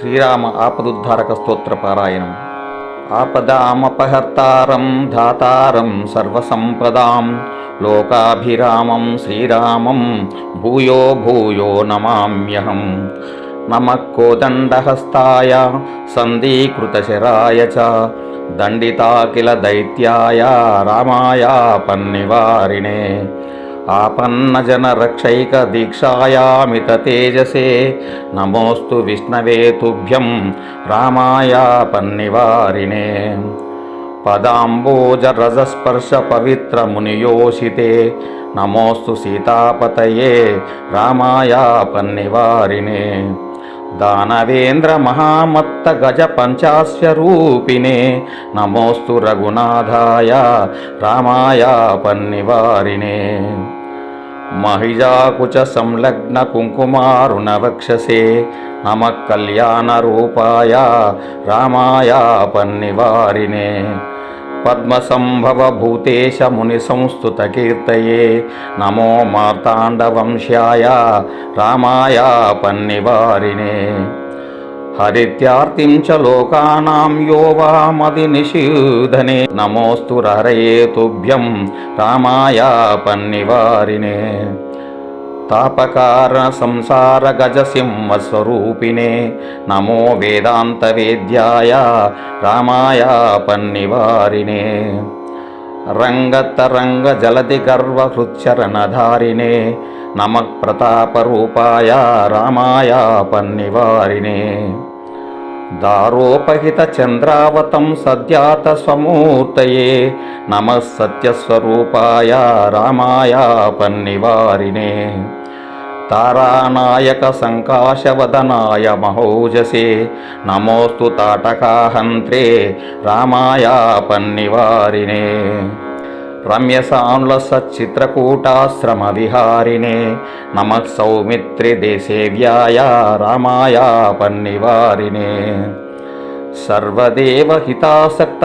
శ్రీరామ ఆపదుద్ధారక స్తోత్ర పారాయణం. ఆపదామపహర్తారం ధాతారం సర్వసంపదాం. లోకాభిరామం శ్రీరామం భూయో భూయో నమామ్యహం. నమ కోదండహస్తాయ సందీకృతశరాయ చ. దండితాకిల దైత్యాయ రామాయ పన్నివారిణే. ఆపన్నజనరక్షైక దీక్షాయామిత తేజసే నమోస్తు విష్ణవే తుభ్యం రామాయ పన్నివారిణే. పదాంబోజరజస్పర్శ పవిత్ర మునియోషితే నమోస్తు సీతాపతయే రామాయ పన్నివారినే దానవేంద్ర మహామత్త గజ పంచాస్వరూపిణే నమోస్తు రఘునాథాయ రామాయ పన్నివారినే మహిజాకుచ సంలగ్న కుంకుమారుణ వక్షసే నమ కళ్యాణ రూపాయ రామాయ పన్నివారినే పద్మసంభవ భూతేశ ముని సంస్థుత కీర్తయే నమో మార్తాండవంశ్యాయ రామాయ పన్నివారినే హరిత్యార్తిం చ లోకానాం యో వామది నిషీధనే. నమోస్తు హరయే తుభ్యం రామాయ పన్నివారినే. తాపకార సంసార గజ సింహస్వరూపిణే నమో వేదాంత వేద్యాయ రామాయ పన్నివారినే. రంగతరంగ జలది గర్వహృచ్చరణధారిణే నమ ప్రతాపరూపాయ రామాయ పన్నివారినే. దారోపహిత చంద్రావతం సద్యాత స్వమూర్తయే నమ సత్యస్వరూపాయ రామాయ పన్నివారినే తారానాయక సంకాశవదనాయ మహోజసే నమోస్తు తాటకాహంత్రే రామాయ పన్నివారినే రమ్యసానుల సచ్చిత్రకూటాశ్రమ విహారిణే నమ సౌమిత్రి దేశేవ్యాయ రామాయ పన్నివారినే సర్వదేవ హితాసక్త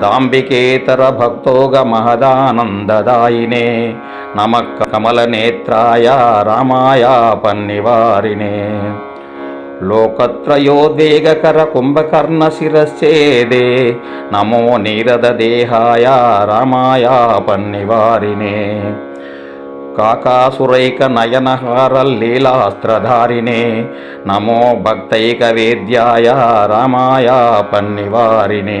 దాంబికేతర భక్తోగ మహదానందదాయినే నమ కమలనేత్రాయ రామాయ పన్నివారినే లోకత్రయోద్వేగకర కుంభకర్ణ శిరశ్చేదే నమో నీరద దేహాయ రామాయ పన్నివారినే కాకాసురైక నయనహార లీలాస్త్రధారిణే నమో భక్తైక వేద్యాయ రామాయ పన్నివారినే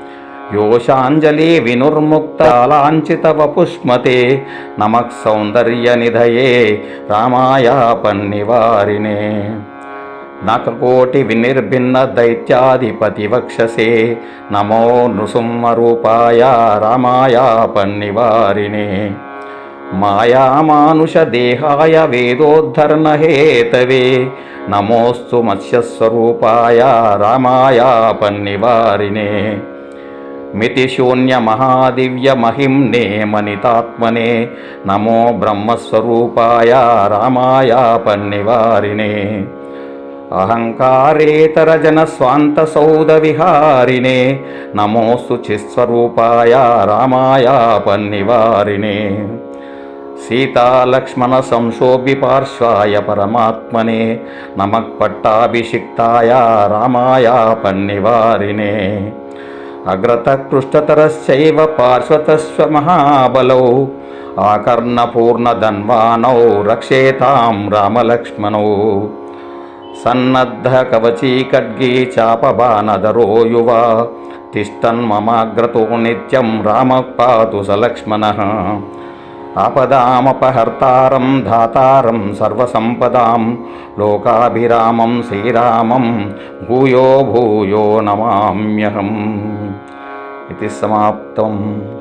యోషాంజలి వినుర్ముక్తాలాంఛిత వపుష్మతే నమః సౌందర్యనిధయే రామాయ పన్నివారినే నకకోటి వినిర్భిన్న దైత్యాధిపతి వక్షసే నమో నృసింహరూపాయ రామాయ పన్నివారినే మాయామానుష దేహాయ వేదోద్ధరణ హేతవే నమోస్తు మత్స్యస్వరూపాయ రామాయ పన్నివారినే మితిశూన్య మహాదివ్య మహిమ్నే మనితాత్మనే నమో బ్రహ్మస్వరూపాయ రామాయ పన్నివారినే అహంకారేతరజన స్వాంత విహారినే నమోస్తు చిస్వరూపాయ రామాయ పన్నివారినే సీతాలక్ష్మణ సంశోభి పార్శ్వాయ పరమాత్మనే నమః పట్టాభిషిక్తాయ రామాయ పన్నివారినే అగ్రత పార్శ్వతస్వ మహాబలౌ ఆకర్ణపూర్ణధన్వానౌ రక్షేతాం రామలక్ష్మణౌ సన్నద్ధ కవచీ ఖడ్గీ చాపబానదరో యువ తిష్టన్మమాగ్రతో నిత్యం రామ పాతు సలక్ష్మణ ఆపదామపహర్తారం ధాతారం సర్వసంపదాం లోకాభిరామం శ్రీరామం భూయో భూయో నమామ్యహం इति समाप्तम्।